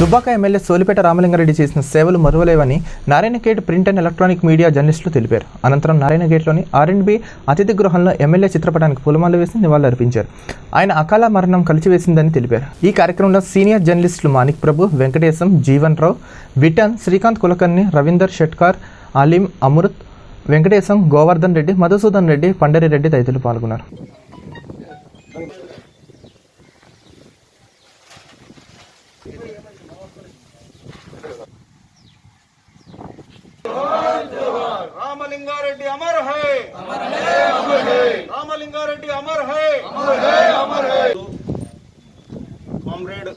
Dubbaka MLA Solipeta Ramalingareddy చేసిన సేవలు మరువలేవని నారాయణగేట్ ప్రింట్ అండ్ ఎలక్ట్రానిక్ మీడియా జర్నలిస్టులు తెలిపారు. అనంతరం నారాయణగేట్లోని ఆర్ఎండ్బి అతిథి గృహంలో ఎమ్మెల్యే చిత్రపటానికి పూలమాల వేసి నివాళులర్పించారు ఆయన అకాల మరణం కలిసివేసిందని తెలిపారు. ఈ కార్యక్రమంలో సీనియర్ జర్నలిస్టులు మాణిక్ ప్రభు వెంకటేశం జీవన్ రావు విటన్ శ్రీకాంత్ కులకర్ణి రవీందర్ షెట్కార్ అలీం అమృత్ వెంకటేశం గోవర్ధన్ రెడ్డి మధుసూదన్ రెడ్డి పండరి రెడ్డి తదితరులు పాల్గొన్నారు. రామలింగారెడ్డి అమర్ హై. రామలింగారెడ్డి అమర్ హై. కామ్రేడ్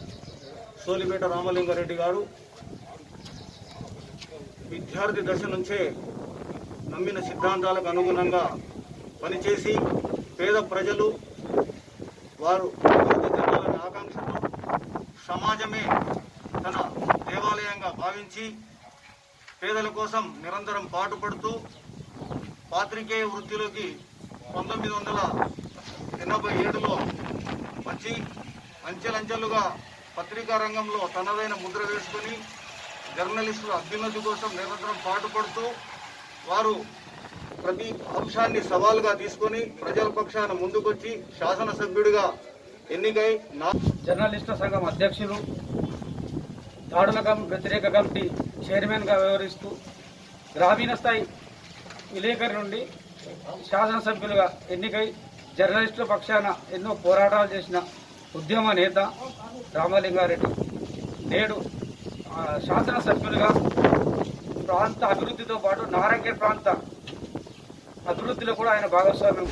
సోలిపేట రామలింగారెడ్డి గారు విద్యార్థి దశ నుంచే నమ్మిన సిద్ధాంతాలకు అనుగుణంగా పనిచేసి పేద ప్రజలు వారు అభివృద్ధి చెందాలనే ఆకాంక్షతో సమాజమే తన దేవాలయంగా భావించి పేదల కోసం నిరంతరం పాటుపడుతూ పాత్రికేయ వృత్తిలోకి పంతొమ్మిది వందల ఎనభై ఏడులో వచ్చి అంచెలంచెలుగా పత్రికా రంగంలో తనదైన ముద్ర వేసుకొని జర్నలిస్టుల అభ్యున్నతి కోసం నిరంతరం పాటుపడుతూ వారు ప్రతి అంశాన్ని సవాలుగా తీసుకొని ప్రజల పక్షాన ముందుకొచ్చి శాసనసభ్యుడిగా ఎన్నికై నా జర్నలిస్టుల సంఘం అధ్యక్షులు దాడుల వ్యతిరేక కమిటీ చైర్మన్గా వ్యవహరిస్తూ గ్రామీణ స్థాయి విలేకరి నుండి శాసనసభ్యులుగా ఎన్నికై జర్నలిస్టుల పక్షాన ఎన్నో పోరాటాలు చేసిన ఉద్యమ నేత రామలింగారెడ్డి. నేడు శాసనసభ్యులుగా ప్రాంత అభివృద్ధితో పాటు నారంగేట్ ప్రాంత అభివృద్ధిలో కూడా ఆయన భాగస్వామ్యం